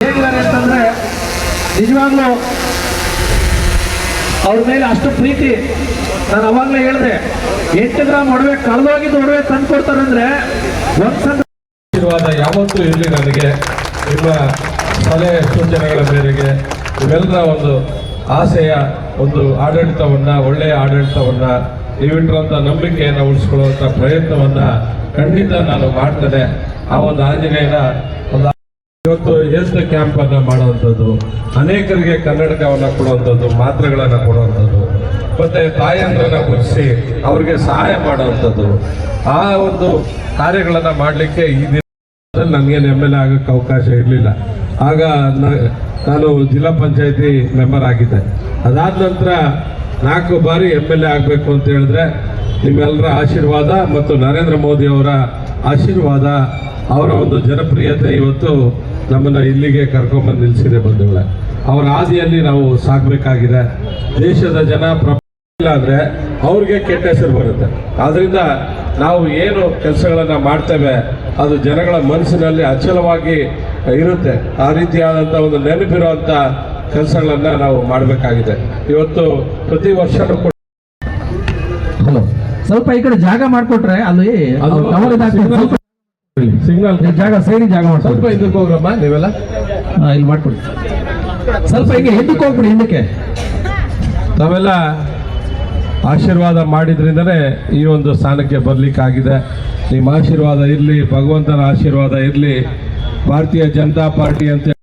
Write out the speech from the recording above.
ಹೇಗಿದ್ದಾರೆ ಅಂತಂದ್ರೆ, ನಿಜವಾಗ್ಲೂ ಅವ್ರ ಮೇಲೆ ಅಷ್ಟು ಪ್ರೀತಿ ನಾನು ಅವಾಗ್ಲೇ ಹೇಳಿದೆ. ಎಂಟು ಗ್ರಾಮ್ ಒಡವೆ ಕಳೆದೋಗಿದ್ದು ಒಡವೆ ತಂದು ಕೊಡ್ತಾರಂದ್ರೆ ಒಂದ್ಸಲ ಆಶೀರ್ವಾದ ಯಾವತ್ತೂ ಇರಲಿ ನನಗೆ. ನಿಮ್ಮ ಸಲಹೆ ಸೂಚನೆಗಳ ಮೇರೆಗೆ ಇವೆಲ್ಲರ ಒಂದು ಆಸೆಯ ಒಂದು ಆಡಳಿತವನ್ನ, ಒಳ್ಳೆಯ ಆಡಳಿತವನ್ನ ನೀವಿಟ್ಟಿರುವಂಥ ನಂಬಿಕೆಯನ್ನು ಉಳಿಸ್ಕೊಳ್ಳುವಂಥ ಪ್ರಯತ್ನವನ್ನ ಖಂಡಿತ ನಾನು ಮಾಡ್ತೇನೆ. ಆ ಒಂದು ಆಂಜನೇಯನ ಒಂದು ಇವತ್ತು ಹೆಲ್ತ್ ಕ್ಯಾಂಪ್ ಅನ್ನ ಮಾಡುವಂಥದ್ದು? ಅನೇಕರಿಗೆ ಕನ್ನಡಕವನ್ನು ಕೊಡುವಂಥದ್ದು, ಮಾತ್ರೆಗಳನ್ನು ಕೊಡುವಂಥದ್ದು. ಮತ್ತೆ ತಾಯಂದ್ರನ್ನ ಗುರುತಿಸಿ ಅವ್ರಿಗೆ ಸಹಾಯ ಮಾಡುವಂಥದ್ದು. ಆ ಒಂದು ಕಾರ್ಯಗಳನ್ನು ಮಾಡಲಿಕ್ಕೆ ಈ ದಿನ ನನಗೇನು ಎಂ ಎಲ್ ಎ ಆಗೋಕ್ಕೆ ಅವಕಾಶ ಇರಲಿಲ್ಲ. ಆಗ ನಾನು ಜಿಲ್ಲಾ ಪಂಚಾಯತಿ ಮೆಂಬರ್ ಆಗಿದ್ದೆ. ಅದಾದ ನಂತರ ನಾಲ್ಕು ಬಾರಿ ಎಂ ಎಲ್ ಎ ಆಗಬೇಕು ಅಂತ ಹೇಳಿದ್ರೆ ನಿಮ್ಮೆಲ್ಲರ ಆಶೀರ್ವಾದ ಮತ್ತು ನರೇಂದ್ರ ಮೋದಿ ಅವರ ಆಶೀರ್ವಾದ, ಅವರ ಒಂದು ಜನಪ್ರಿಯತೆ ಇವತ್ತು ನಮ್ಮನ್ನು ಇಲ್ಲಿಗೆ ಕರ್ಕೊಂಡ್ಬಂದು ನಿಲ್ಲಿಸಿದೆ ಬಂಧುಗಳೇ. ಅವರ ಆದಿಯಲ್ಲಿ ನಾವು ಸಾಗಬೇಕಾಗಿದೆ ದೇಶದ ಜನ ಇಲ್ಲ ಅಂದ್ರೆ ಅವ್ರಿಗೆ ಕೆಟ್ಟ ಹೆಸರು ಬರುತ್ತೆ. ಆದ್ರಿಂದ ನಾವು ಏನು ಕೆಲಸಗಳನ್ನು ಮಾಡ್ತೇವೆ ಅದು ಜನಗಳ ಮನಸ್ಸಿನಲ್ಲಿ ಅಚಲವಾಗಿ ಇರುತ್ತೆ. ಆ ರೀತಿಯಾದಂಥ ಒಂದು ನೆನಪಿರುವಂಥ ಕೆಲಸಗಳನ್ನು ನಾವು ಮಾಡಬೇಕಾಗಿದೆ. ಇವತ್ತು ಪ್ರತಿ ವರ್ಷನೂ ಕೂಡ ಸ್ವಲ್ಪ ಈ ಕಡೆ ಜಾಗ ಮಾಡ್ಕೊಟ್ರೆ ಅಲ್ಲಿ ಸಿಗ್ನಲ್ ಜಾಗ ಸೇರಿ ಜಾಗ ಸ್ವಲ್ಪ ಮಾಡ್ಕೊಡಿ ಹಿಂದಕ್ಕೆ ಹೋಗ್ರಮ್ಮ ನೀವೆಲ್ಲ? ಇಲ್ಲಿ ಮಾಡ್ಕೊಡಿ. ಸ್ವಲ್ಪ ಹಿಂಗೆ ಹಿಂದಕ್ಕೆ ಹೋಗ್ಬಿಡಿ ಹಿಂದಕ್ಕೆ. ತಾವೆಲ್ಲ ಆಶೀರ್ವಾದ ಮಾಡಿದ್ರಿಂದಲೇ ಈ ಒಂದು ಸ್ಥಾನಕ್ಕೆ ಬರಲಿಕ್ಕಾಗಿದೆ. ನಿಮ್ಮ ಆಶೀರ್ವಾದ ಇರಲಿ ಭಗವಂತನ ಆಶೀರ್ವಾದ ಇರಲಿ. ಭಾರತೀಯ ಜನತಾ ಪಾರ್ಟಿ ಅಂತ